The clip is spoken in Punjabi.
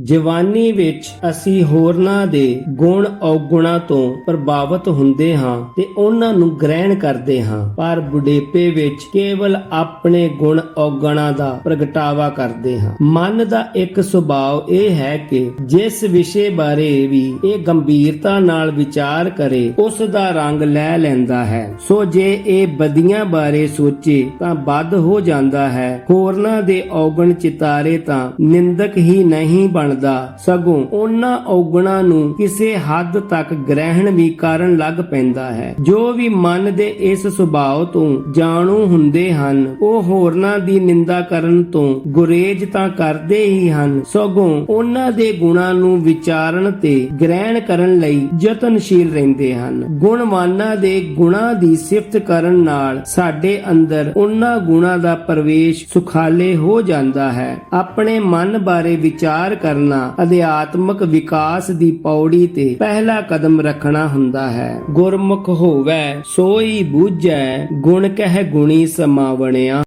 ਜਵਾਨੀ ਵਿੱਚ ਅਸੀਂ ਹੋਰਨਾਂ ਦੇ ਗੁਣ ਔਗੁਣਾਂ ਤੋਂ ਪ੍ਰਭਾਵਿਤ ਹੁੰਦੇ ਹਾਂ ਤੇ ਉਹਨਾਂ ਨੂੰ ਗ੍ਰਹਿਣ ਕਰਦੇ ਹਾਂ। ਪਰ ਬੁਢੇਪੇ ਵਿੱਚ ਕੇਵਲ ਆਪਣੇ ਗੁਣ ਔਗੁਣਾਂ ਦਾ ਪ੍ਰਗਟਾਵਾ ਕਰਦੇ ਹਾਂ। ਮਨ ਦਾ ਇੱਕ ਸੁਭਾਅ ਇਹ ਹੈ ਕਿ ਜਿਸ ਵਿਸ਼ੇ ਬਾਰੇ ਵੀ ਇਹ ਗੰਭੀਰਤਾ ਨਾਲ ਵਿਚਾਰ ਕਰੇ, ਉਸ ਦਾ ਰੰਗ ਲੈ ਲੈਂਦਾ ਹੈ। ਸੋ ਜੇ ਇਹ ਬਦੀਆਂ ਬਾਰੇ ਸੋਚੇ ਤਾਂ ਵੱਧ ਹੋ ਜਾਂਦਾ ਹੈ। ਹੋਰਨਾਂ ਦੇ ਔਗਣ ਚਿਤਾਰੇ ਤਾਂ ਨਿੰਦਕ ਹੀ ਨਹੀਂ ਬਣਦਾ ਸਗੋਂ ਉਹਨਾਂ ਔਗਣਾਂ ਨੂੰ ਕਿਸੇ ਹੱਦ ਤੱਕ ਗ੍ਰਹਿਣ ਵੀ ਕਰਨ ਲੱਗ ਪੈਂਦਾ ਹੈ। ਜੋ ਵੀ ਮਨ ਦੇ ਇਸ ਸੁਭਾਅ ਤੋਂ ਜਾਣੂ ਹੁੰਦੇ ਹਨ, ਉਹ ਹੋਰਨਾਂ ਦੀ ਨਿੰਦਾ ਕਰਨ ਤੋਂ ਗੁਰੇਜ ਤਾਂ ਕਰਦੇ ਹੀ ਹਨ। ਸਗੋਂ ਉਹਨਾਂ ਦੇ ਗੁਣਾਂ ਨੂੰ ਵਿਚਾਰਨ ਤੇ ਗ੍ਰਹਿਣ ਕਰਨ ਲਈ ਯਤਨਸ਼ੀਲ ਰਹਿੰਦੇ ਹਨ। ਗੁਣਵਾਨਾਂ ਦੇ ਗੁਣਾਂ ਦੀ ਸਿਫਤ ਕਰਨ ਨਾਲ ਸਾਡੇ ਅੰਦਰ ਉਹਨਾਂ ਗੁਣਾਂ ਦਾ ਪ੍ਰਵੇਸ਼ ਸੁਖਾਲੇ ਹੋ ਜਾਂਦਾ ਹੈ। ਆਪਣੇ ਮਨ ਬਾਰੇ ਵਿਚਾਰ ਕਰਨਾ। ਅਧਿਆਤਮਕ ਵਿਕਾਸ ਦੀ ਪੌੜੀ ਤੇ ਪਹਿਲਾ ਕਦਮ ਰੱਖਣਾ ਹੁੰਦਾ ਹੈ। ਗੁਰਮੁਖ ਹੋਵੇ, ਸੋਈ ਬੂਝੈ, ਗੁਣ ਕਹਿ ਗੁਣੀ ਸਮਾਵਣਿਆ।